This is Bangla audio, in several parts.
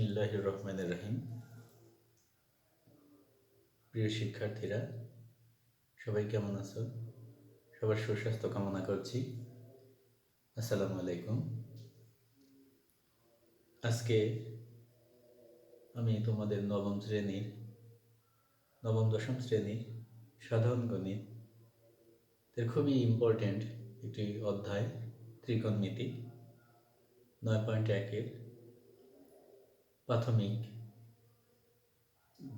বিসমিল্লাহ রহমানের রহিম প্রিয় শিক্ষার্থীরা, সবাই কেমন আছো? সবার সুস্বাস্থ্য কামনা করছি। আসসালামু আলাইকুম। আজকে আমি তোমাদের নবম শ্রেণির, নবম দশম শ্রেণির সাধারণ গণিত এর খুবই ইম্পর্ট্যান্ট একটি অধ্যায়, ত্রিকোণমিতি, নয় পয়েন্ট একের প্রাথমিক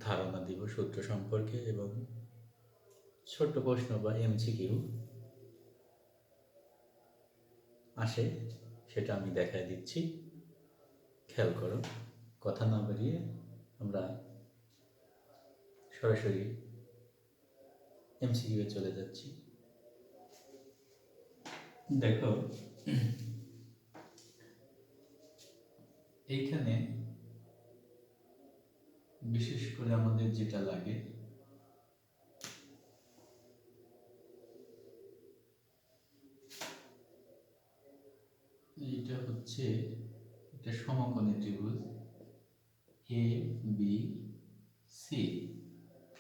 ধারণা দিব সূত্র সম্পর্কে এবং ছোট্ট প্রশ্ন বা এমসিকিউ আসে, সেটা আমি দেখায় দিচ্ছি। খেয়াল করো, কথা না বাড়িয়ে আমরা সরাসরি এমসিকিউ চলে যাচ্ছি। দেখো এইখানে বিশেষ করে আমাদের যেটা লাগে। এইটা হচ্ছে এটা সমকোণী ত্রিভুজ। A B C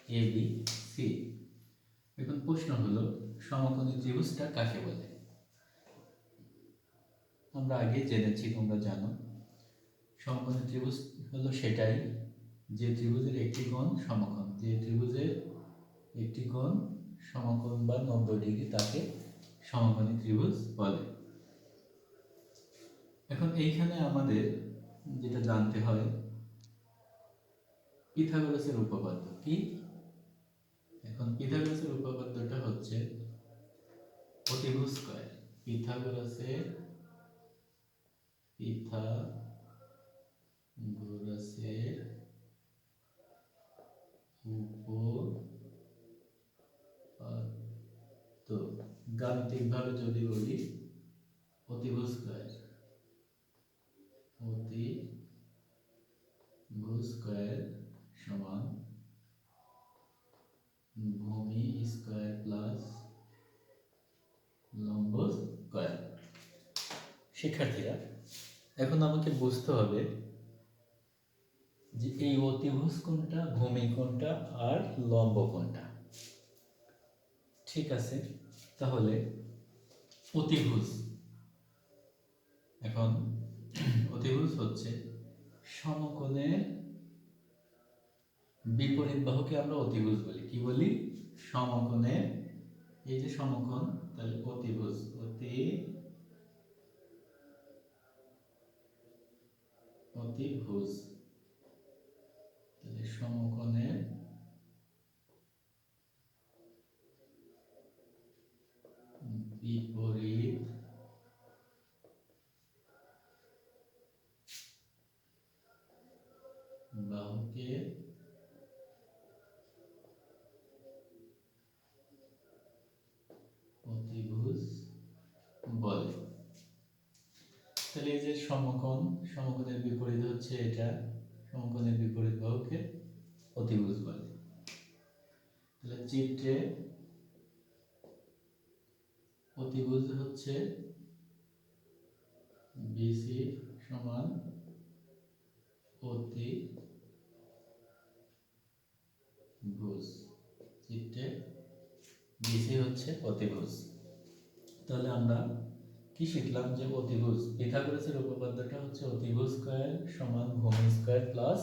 A B C এখন প্রশ্ন হলো, সমকোণী ত্রিভুজটা কাকে বলে? আমরা আগে জেনেছি, তোমরা জানো। সমকোণী ত্রিভুজ হলো সেটাই যে ত্রিভুজের একটি কোণ সমকোণ, যে ত্রিভুজের একটি কোণ সমকোণ বা নব্বই ডিগ্রি তাকে সমকোণী ত্রিভুজ বলে। এখন এইখানে আমাদের যেটা জানতে হয়, পিথাগোরাসের উপপাদ্য কি? এখন পিথাগোরাসের উপপাদ্যটা হচ্ছে অতিভুজ স্কয়ার। পিথাগোরাসের পিথাগোরাসের উপপাদ্য গাণিতিকভাবে যদি বলি অতিভুজ স্কয়ার অতিভুজ স্কয়ার সমান ভূমি স্কয়ার প্লাস লম্ব স্কয়ার। শিক্ষার্থীরা, এখন আমাকে বুঝতে হবে যে এই অতিভুজ কোনটা, ভূমি কোনটা আর লম্ব কোনটা। ঠিক আছে, তাহলে অতিভুজ এখন অতিভুজ হচ্ছে সমকোণের বিপরীত বাহুকে আমরা অতিভুজ বলি। কি বলি? সমকোণের এই যে সমকোণ, তাহলে অতিভুজ অতি অতিভুজ তাহলে সমকোণের বিপরীত বাহুকে অতিভুজ বলে তাহলে এই যে সমকোণ, সমকোণের বিপরীত হচ্ছে এটা, সমকোণের বিপরীত বাহুকে অতিভুজ বলে। তাহলে চিত্রে অতিভুজ হচ্ছে বিসি সমান অতি ভুজ চিত্রে বিসি হচ্ছে অতিভুজ। তাহলে আমরা কি শিখলাম যে অতিভুজ পিথাগোরাসের উপপাদ্যটা হচ্ছে অতিভুজ স্কয়ার সমান ভূমি স্কয়ার প্লাস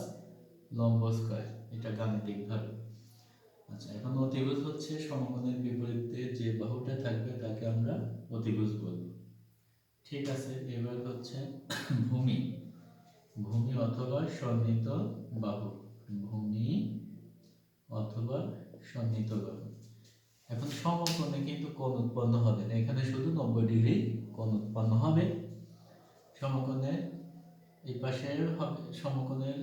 লম্ব স্কয়ার। এটা গাণিতিক ভাবে। আচ্ছা এখন অতিভুজ হচ্ছে সমকোণের বিপরীতে যে বাহুটা থাকবে তাকে আমরা অতিভুজ বলব ঠিক আছে, এবার হচ্ছে ভূমি। ভূমি অথবা সন্নিহিত বাহু। ভূমি অথবা সন্নিহিত বাহু। এখন সমকোণে কিন্তু কোণ উৎপন্ন হবে না। এখানে শুধু নব্বই ডিগ্রি উৎপন্ন হবে সমকোণে এই পাশে হবে, সমকোণের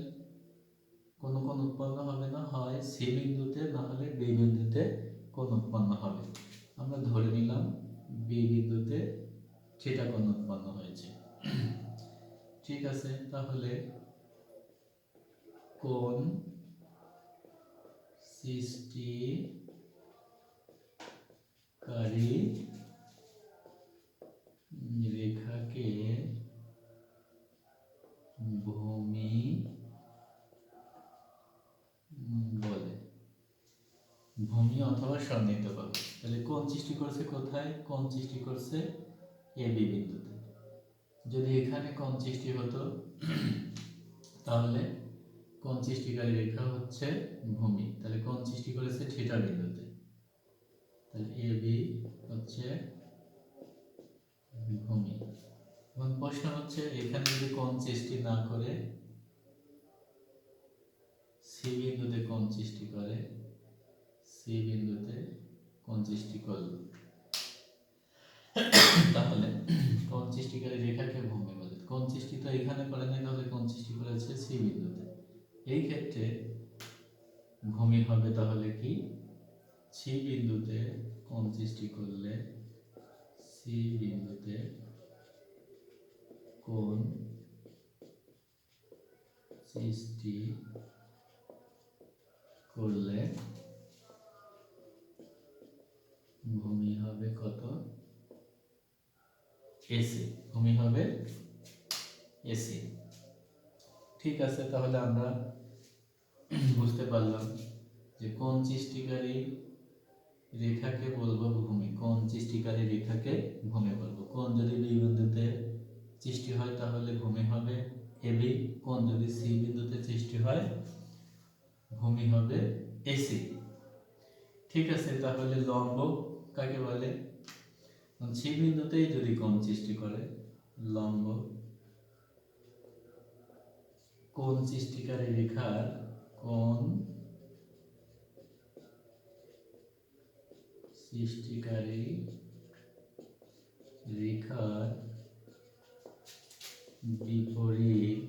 কোনো কোণ উৎপন্ন হবে না, হয় সি বিন্দুতে, না হলে বি বিন্দুতে কোণ উৎপন্ন হবে। আমরা ধরে নিলাম বি বিন্দুতে থিটা কোণ উৎপন্ন হয়েছে। ঠিক আছে, তাহলে কোণ সৃষ্টি কারী রেখাকে ভূমি করছে কোণ সৃষ্টি করছে এ বি বিন্দুতে। যদি এখানে কোণ সৃষ্টি হতো, তাহলে কোণ সৃষ্টিকারী রেখা হচ্ছে ভূমি। তাহলে কোণ সৃষ্টি করেছে থিটা বিন্দুতে। তাহলে এ বি হচ্ছে ভূমি। এবং প্রশ্ন হচ্ছে, এখানে যদি কোণ সৃষ্টি না করে সি বিন্দুতে কোণ সৃষ্টি করে সি বিন্দুতে কোণ সৃষ্টি করল তাহলে কোণ সৃষ্টিকারী রেখাকে ভূমি বলে কোণ সৃষ্টি তো এখানে করে নাই, তাহলে কোণ সৃষ্টি করেছে সি বিন্দুতে? এই ক্ষেত্রে ভূমি হবে তাহলে কি? সি বিন্দুতে কোণ সৃষ্টি করলে সি বিন্দুতে কোণ সৃষ্টি করলে ভূমি হবে কত? এসি ভূমি হবে এসি। ঠিক আছে, তাহলে আমরা বুঝতে পারলাম যে কোন সৃষ্টিকারী রেখাকে বলব ভূমি, কোন সৃষ্টিকারী রেখাকে ভূমি বলব। কোন যদি বি বিন্দুতে সৃষ্টি হয়, তাহলে ভূমি হবে এবি কোন যদি সি বিন্দুতে সৃষ্টি হয়, ভূমি হবে এসি ঠিক আছে, তাহলে লম্ব কাকে বলে? সি বিন্দুতেই যদি কোণ সৃষ্টি করে, লম্ব, কোণ সৃষ্টিকারী রেখার কোণ সৃষ্টিকারী রেখার বিপরীত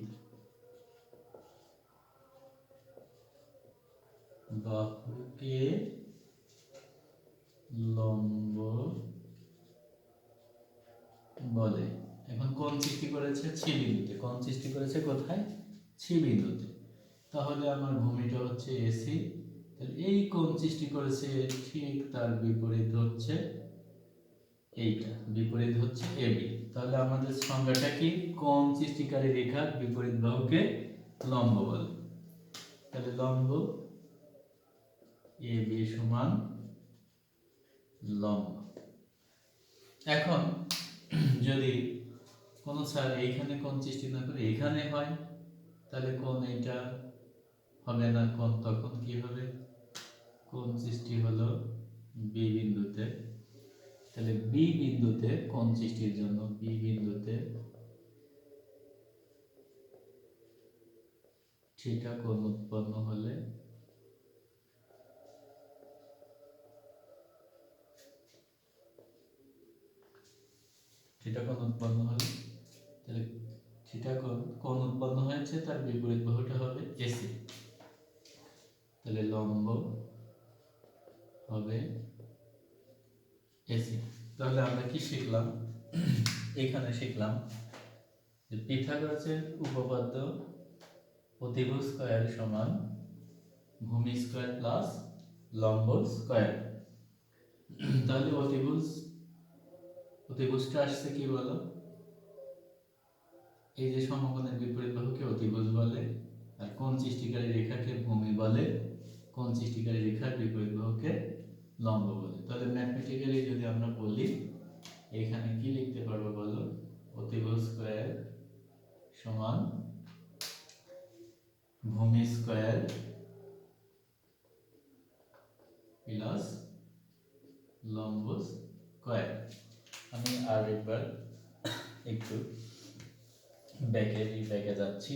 বাহুকে লম্ব বলে। এখন কোন সৃষ্টি করেছে? ছি বিন্দুতে কোন সৃষ্টি করেছে? কোথায়? ছি বিন্দুতে তাহলে আমার ভূমিটা হচ্ছে এসি তাহলে এই কোন সৃষ্টি করেছে? ঠিক তার বিপরীত হচ্ছে এইটা। বিপরীত হচ্ছে এবি তাহলে আমাদের সংজ্ঞাটা কি? কোন সৃষ্টিকারী রেখার বিপরীত বাহুকে লম্ব বলে? তাহলে লম্ব এ বি সমান লম্ব। এখন যদি কোনো স্যার এইখানে কোন সৃষ্টি না করে এখানে হয়, তাহলে কোন এটা হবে না, কোন তখন কি হবে? কোন সৃষ্টি হলো বি বিন্দুতে? তাহলে বি বিন্দুতে কোন সৃষ্টির জন্য? বি বিন্দুতে থিটা কোণ উৎপন্ন হলে থিটা কোণ উৎপন্ন হলে তাহলে থিটা কোণ উৎপন্ন হয়েছে, তার বিপরীত বাহুটা হবে এসি তাহলে লম্ব হবে এসি তাহলে আমরা কি শিখলাম? এখানে শিখলাম যে পিথাগোরাসের উপপাদ্য অতিভুজ স্কয়ার সমান ভূমি স্কয়ার প্লাস লম্ব স্কয়ার। তাহলে অতিভুজ অতিভুজটা আসছে কি বলো? এই যে সমকোণের বিপরীত বাহুকে অতিভুজ বলে, আর কোন সৃষ্টিকারী রেখাকে ভূমি বলে, কোন সৃষ্টিকারী রেখার বিপরীত বাহুকে লম্ব বলে? তাহলে ম্যাথমেটিক্যালি যদি আমরা বলি, এখানে কি লিখতে পারব বলো? অতিভুজ স্কয়ার সমান ভূমি স্কয়ার প্লাস লম্ব স্কয়ার আমি আর একবার একটু ব্যাকে ব্যাকে যাচ্ছি।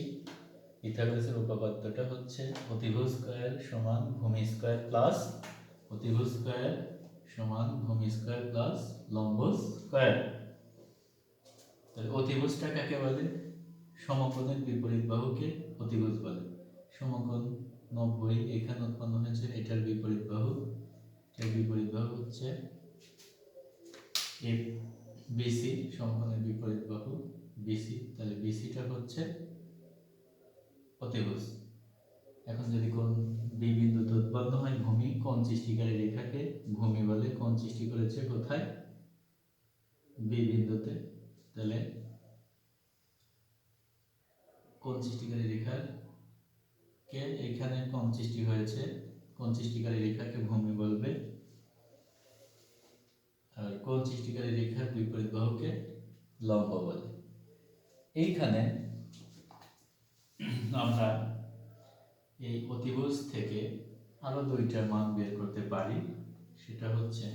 পিথাগোরাসের উপপাদ্যটা হচ্ছে অতিভুজ স্কয়ার সমান ভূমি স্কয়ার প্লাস অতিভুজ স্কয়ার সমান ভূমি স্কয়ার প্লাস লম্ব স্কয়ার। তাহলে অতিভুজটা কাকে বলে? সমকোণের বিপরীত বাহুকে অতিভুজ বলে। সমকোণ নব্বই এখানে উৎপন্ন হয়েছে, এটার বিপরীত বাহু। এটার বিপরীত বাহু হচ্ছে এফ বিসি সমকোণের বিপরীত বাহু বিসি তাহলে বিসিটা হচ্ছে অতিভুজ। এখন যদি কোন বি বিন্দুতে উৎপন্ন হয়, ভূমি, কোন সৃষ্টিকারী রেখাকে ভূমি বলে, কোন সৃষ্টি করেছে, কোথায়? বি বিন্দুতে। তাহলে কোন সৃষ্টিকারী রেখার কে এখানে কোন সৃষ্টি হয়েছে, কোন সৃষ্টিকারী রেখাকে ভূমি বলবে কোণ সৃষ্টিকারী রেখার বিপরীত বাহুকে লম্ব বলে। এইখানে আমরা এই অতিভুজ থেকে আরও দুইটা মান বের করতে পারি। সেটা হচ্ছে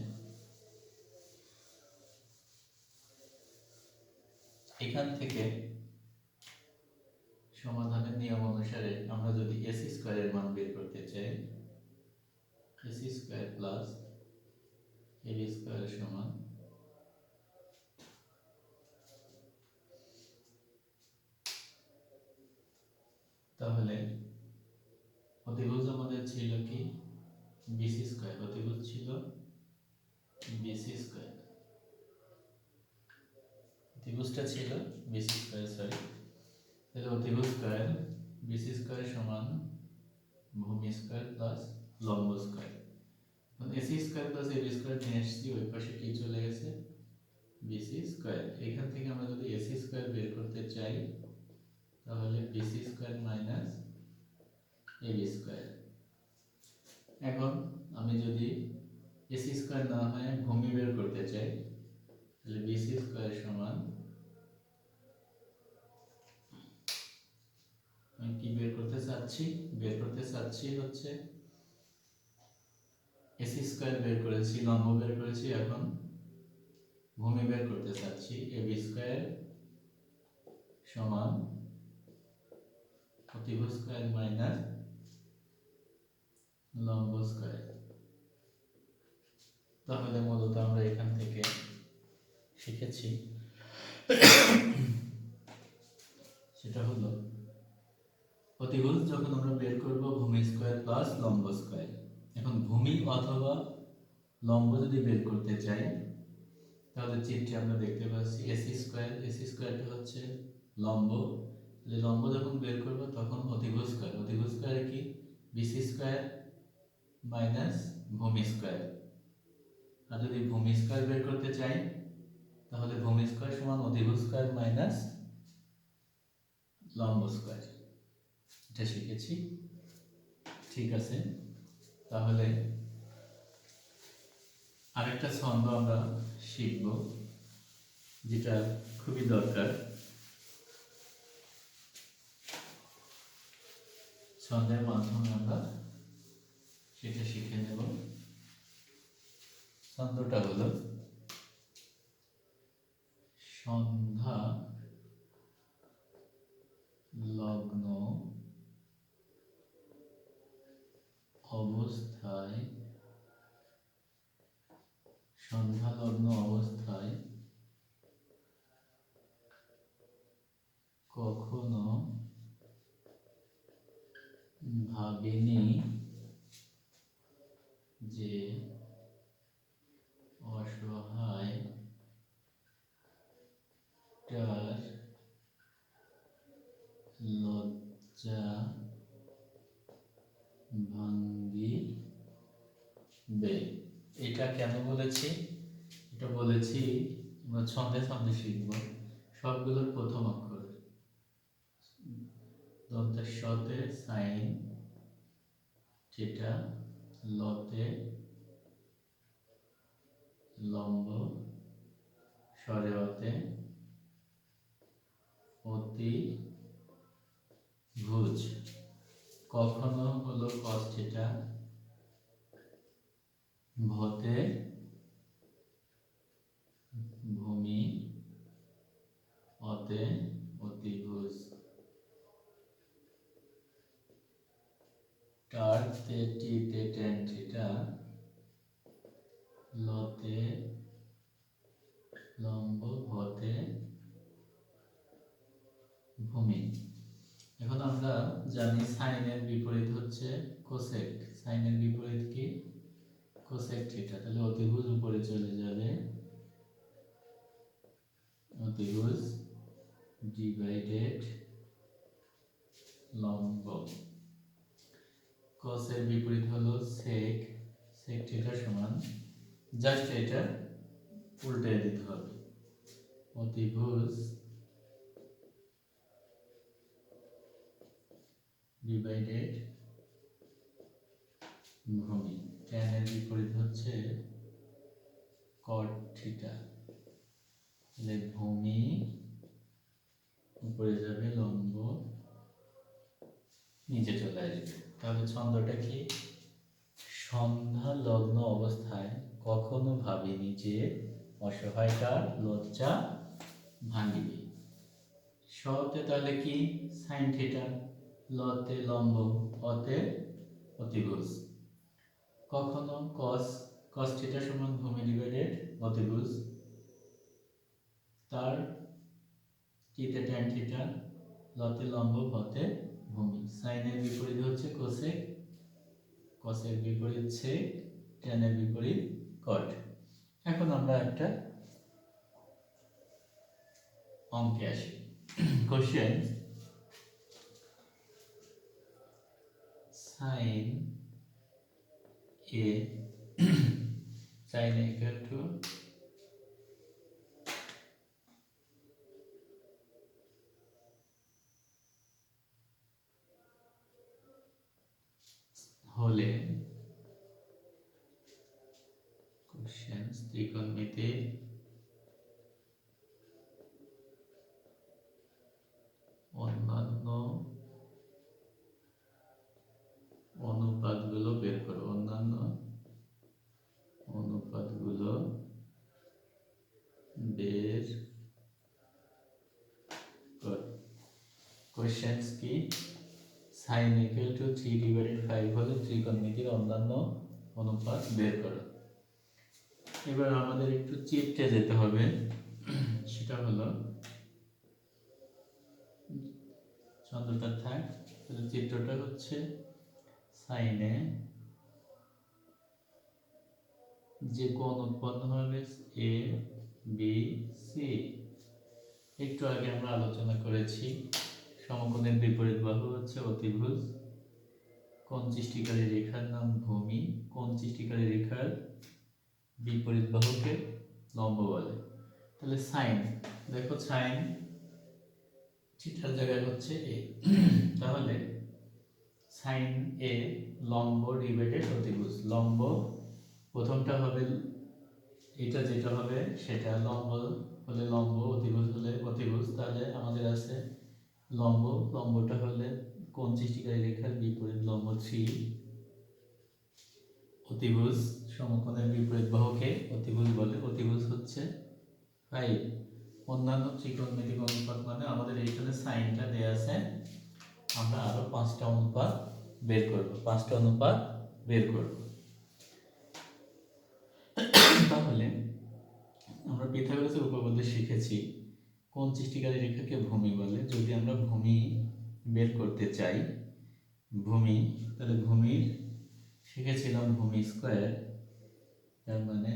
এখান থেকে সমাধানের নিয়ম অনুসারে আমরা যদি এসি স্কোয়ারের মান বের করতে চাই, AC square plus AB square সমান তাহলে অতিভুজ আমাদের ছিল কি বিসি স্কোয়ার অতিভুজ ছিল বিসি স্কোয়ার অতিভুজটা ছিল বিসি স্কোয়ার সরি তাহলে অতিভুজ স্কোয়ার বিসি স্কোয়ার সমান ভূমি স্কোয়ার প্লাস লম্ব square AC square plus AB square নিয়ে এসেছি, ওই পাশে কি চলে গেছে? বিসি স্কোয়ার এখান থেকে আমরা যদি এসি স্কোয়ার বের করতে চাই, তাহলে BC square minus AB square এখন আমি যদি এসি স্কোয়ার না হয়, ভূমি বের করতে চাই, তাহলে বিসি স্কোয়ার সমান আমি কি বের করতে চাচ্ছি, বের করতে চাচ্ছি হচ্ছে এসি স্কোয়ার বের করেছি লম্ব বের করেছি এখন। ভূমি বের করতে চাচ্ছি এবি স্কোয়ার সমান অতিভুজ স্কোয়ার মাইনাস লম্ব স্কোয়ার। তাহলে মূলত আমরা এখান থেকে শিখেছি। সেটা হলো অতিভুজ যখন আমরা বের করব ভূমি স্কয়ার প্লাস লম্ব স্কয়ার। এখন ভূমি অথবা লম্ব যদি বের করতে চাই, তাহলে চিত্রে আমরা দেখতে পাচ্ছি এসি স্কোয়ার এসি স্কোয়ারটা হচ্ছে লম্ব। লম্ব যখন বের করব, তখন অতিভুজ স্কোয়ার। অতিভুজ স্কোয়ার কি? বিসি স্কোয়ার মাইনাস ভূমি স্কোয়ার। আর যদি ভূমি স্কোয়ার বের করতে চাই, তাহলে ভূমি স্কোয়ার সমান অতিভুজ স্কোয়ার মাইনাস লম্ব স্কোয়ার। এটা শিখেছি। ঠিক আছে? তাহলে আরেকটা ছন্দ আমরা শিখব, যেটা খুবই দরকার। ছন্দের মাধ্যমে আমরা সেটা শিখে নেব। ছন্দটা হলো সন্ধ্যা লগ্ন অবস্থায় সন্ধ্যা লগ্ন অবস্থায় কখনো ভাবিনি যে অসহায় টার লজ্জা ভাঙ্গিবে এটা কেন বলেছি, এটা বলেছি আমরা ছন্দে ছন্দে শিখব। সবগুলোর প্রথম অক্ষর। দন্তের সতে সাইন যেটা লতে লম্ব, স্বরে অতে অতি ভুজ। কখনো হলো কস থিটা, ভতে ভূমি অতে অতিভুজ। টারতে টিতে টেন থিটা লতে লম্ব ভতে ভূমি। এখন আমরা জানি সাইনের বিপরীত হচ্ছে কোসেক। সাইনের বিপরীত কি? Cosec theta. তাহলে অতিভুজ উপরে চলে যাবে অতিভুজ ডিভাইডেড লম্ব। কসের বিপরীত হলো সেক সেক থিটা সমান জাস্ট এটা উল্টে দিতে হবে। অতিভুজ ডিভাইডেড ভূমি ট্যানের বিপরীত হচ্ছে কট থিটা তাহলে ভূমি উপরে যাবে লম্ব, নিচে চলে আসবে। তাহলে ছন্দটা কি? সন্ধ্যা লগ্ন অবস্থায় কখনো ভাবিনি যে অসহায়টার লজ্জা ভাঙিবে। সতে তাহলে কি? সাইন থিটা লতে লম্ব, অতে অতিভুজ। কখনো কস কস থিটা সমান ভূমি ডিভাইডেড অতিভুজ। তার টিতে ট্যান থিটা লতে লম্ব হতে ভূমি। সাইনের বিপরীত হচ্ছে কোসেক কসের বিপরীত সেক ট্যানের বিপরীত কট এখন আমরা একটা অঙ্কে আসি। Question sine A sine equal to হলে কোশ্চেন ত্রিকোণমিতির অন্যান্য অনুপাতগুলো বের করো। অন্যান্য অনুপাতগুলো বের কর। কোশ্চেন্স কি? Sine equal to three divided five হলে ত্রিকোণমিতির অন্যান্য অনুপাত বের করো। এবার আমাদের একটু চিত্রে যেতে হবে। সেটা হলো ছন্দটা থাক চিত্রটা হচ্ছে সাইনে যে কোণ উৎপন্ন হবে এ বি সি একটু আগে আমরা আলোচনা করেছি সমকোণের বিপরীত বাহু হচ্ছে অতিভুজ। কোন সৃষ্টিকারী রেখার নাম ভূমি। কোন সৃষ্টিকারী রেখার বিপরীত বাহুকে লম্ব বলে। তাহলে সাইন, দেখো সাইন থিটার জায়গায় হচ্ছে এ। তাহলে সাইন এ লম্ব ডিভাইডেড অতিভুজ। লম্ব প্রথমটা হবে এটা যেটা হবে সেটা। লম্ব হলে লম্ব, অতিভুজ হলে অতিভুজ। তাহলে আমাদের আছে লম্ব, লম্বটা হলে কোন সৃষ্টিকারী রেখার বিপরীত লম্ব থ্রি অতিভুজ সমকোণের বিপরীত বাহুকে অতিভুজ বলে। অতিভুজ হচ্ছে ফাইভ অন্যান্য ত্রিকোণমিতিক অনুপাত মানে আমাদের এইখানে সাইনটা দেয়া আছে, আমরা আরও পাঁচটা অনুপাত বের করব। পাঁচটা অনুপাত বের করব। তাহলে আমরা পিথাগোরাসের উপপাদ্য শিখেছি। কোন সৃষ্টিকারী রেখাকে ভূমি বলে? যদি আমরা ভূমি বের করতে চাই, ভূমি, তাহলে ভূমির শিখেছিলাম ভূমি স্কোয়ার, তার মানে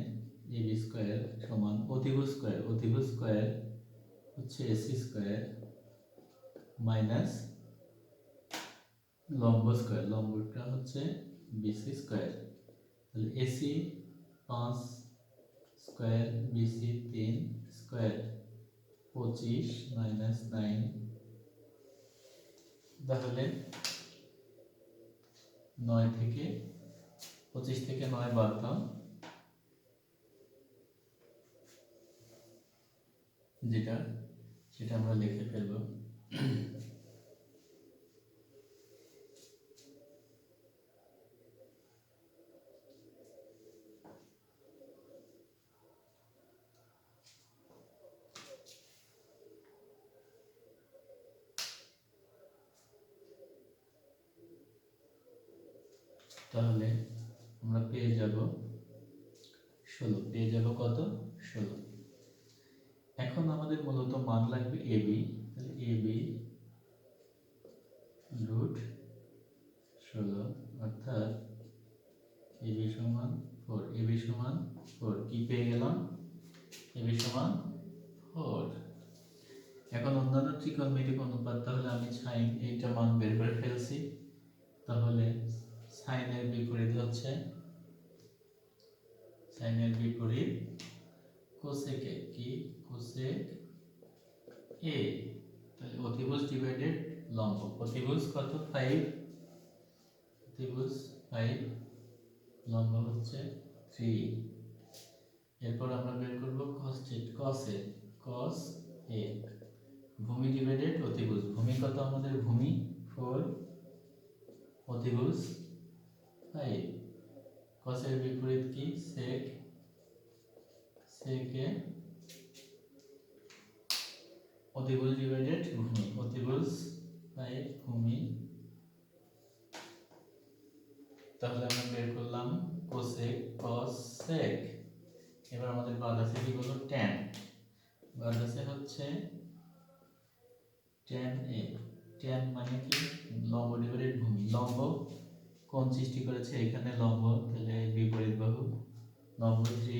এ বি স্কোয়ার সমান অতিভুজ স্কোয়ার। অতিভুজ স্কোয়ার হচ্ছে এসি স্কোয়ার মাইনাস লম্ব স্কোয়ার। লম্বটা হচ্ছে বিসি স্কোয়ার। তাহলে এসি পাঁচ স্কোয়ার বিসি তিন স্কোয়ার। পঁচিশ মাইনাস নাইন তাহলে নয় থেকে, পঁচিশ থেকে নয় বাদ দাও। যেটা, সেটা আমরা লিখে ফেলব তাহলে আমরা পেয়ে যাব ষোলো পেয়ে যাব কত ষোলো এখন আমাদের মূলত মান লাগবে এ বি তাহলে এ বি রুট ষোলো অর্থাৎ এ বি সমান ফোর, এ বি সমান ফোর। কি পেয়ে গেলাম? এ বি সমান ফোর। এখন অন্যান্য ত্রিকোণমিতিক অনুপাত, তাহলে আমি সাইন এইটা মান বের করে ফেলছি। তাহলে সাইনের বিপরীত হচ্ছে সাইনের বিপরীত কোসেক কি? কোসেক এ তাহলে অতিভুজ ডিভাইডেড লম্ব। অতিভুজ কত? ফাইভ অতিভুজ ফাইভ লম্ব হচ্ছে থ্রি এরপর আমরা বের করব cos cos এ cos এ ভূমি ডিভাইডেড অতিভুজ। ভূমি কত আমাদের? ভূমি ফোর অতিভুজ ফাইভ এর বিপরীত কি? sec এ অতিভুজ ডিভাইডেড ভূমি, অতিভুজ ফাইভ ভূমি তাহলে আমরা বের করলাম কোসেক কসেক এবার আমাদের বাদ আছে কি বলো ট্যান বাদ আছে হচ্ছে ট্যান এ। ট্যান মানে কি? লম্ব ডিভাইডেড ভূমি। লম্ব কোন সৃষ্টি করেছে এখানে লম্ব, তাহলে বিপরীত বাহু। লম্ব থ্রি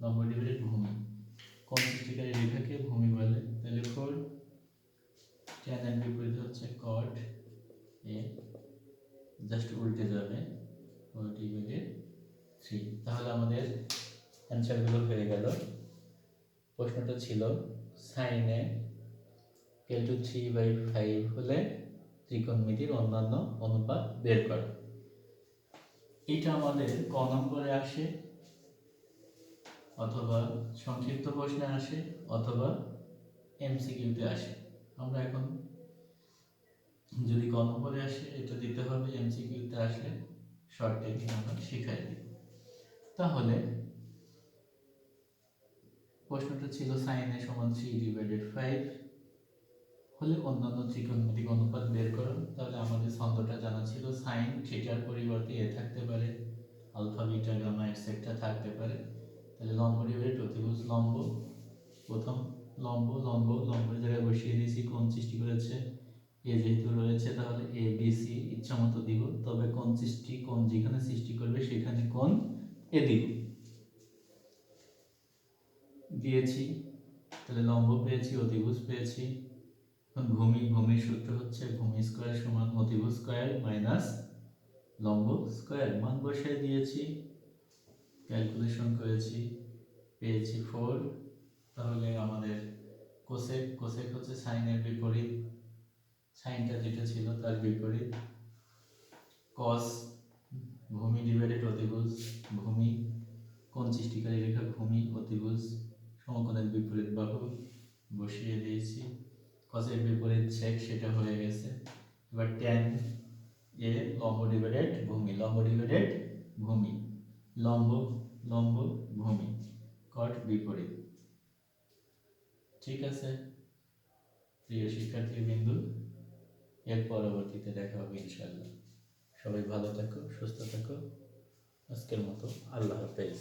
লম্ব ডিভাইডেড ভূমি। কোন সৃষ্টিকারী রেখাকে ভূমি বলে। তাহলে ফোর ট্যান এর বিপরীত হচ্ছে কট এ জাস্ট উল্টে যাবে। ফোর ডিভাইডেড থ্রি তাহলে আমাদের অ্যান্সারগুলো হয়ে গেল। প্রশ্নটা ছিল সাইনে এল টু থ্রি বাই ফাইভ হলে ত্রিকোণমিতির অন্যান্য অনুপাত বের করা। এটা আমাদের ক নম্বরে আসে, অথবা সংক্ষিপ্ত প্রশ্নে আসে, অথবা এমসিকিউতে আসে। আমরা এখন যদি ক নম্বরে আসে, এটা দিতে হবে এমসিকিউতে আসলে শর্ট টেকনিক আমরা শিখাই দিব তাহলে প্রশ্নটা ছিল সাইন এ সমান থ্রি ডিভাইডেড ফাইভ হলে অন্যান্য ত্রিকোণমিতিক অনুপাত বের করো তাহলে আমাদের ছন্দটা জানা ছিল সাইন থিটার পরিবর্তে এ থাকতে পারে আলফা বিটা গামা এটসেট্রা থাকতে পারে। তাহলে লম্ব ডিভাইডেড অতিভুজ লম্ব। প্রথম লম্ব লম্ব, লম্বের জায়গায় বসিয়ে দিয়েছি কোন সৃষ্টি করেছে। এ যেহেতু রয়েছে, তাহলে এ বি সি ইচ্ছা মতো দিব। তবে কোন সৃষ্টি, কোন যেখানে সৃষ্টি করবে, সেখানে কোন এ দিব। দিয়েছি। তাহলে লম্ব পেয়েছি, অতিভুজ পেয়েছি। এখন ভূমি ভূমির সূত্র হচ্ছে ভূমি স্কোয়ার সমান অতিভুজ স্কোয়ার মাইনাস লম্ব স্কোয়ার মান বসায় দিয়েছি। ক্যালকুলেশন করেছি। পেয়েছি ফোর তাহলে আমাদের কোসেক কোসেক হচ্ছে সাইনের বিপরীত। সাইনটা যেটা ছিল তার বিপরীত। কস ভূমি ডিভাইডেড অতিভুজ, ভূমি কোন সৃষ্টিকারী রেখা ভূমি অতিভুজ সমকোণের বিপরীত বাহু বসিয়ে দিয়েছি। কসের বিপরীত সেক সেটা হয়ে গেছে। এবার ট্যান এ লম্ব ডিভাইডেড ভূমি, লম্ব ডিভাইডেড ভূমি, লম্ব লম্ব ভূমি কট বিপরীত। ঠিক আছে? প্রিয় শিক্ষার্থী বিন্দু এর পরবর্তীতে দেখা হবে ইনশাল্লাহ সবাই ভালো থাকো সুস্থ থাকো। আজকের মতো আল্লাহ হাফেজ।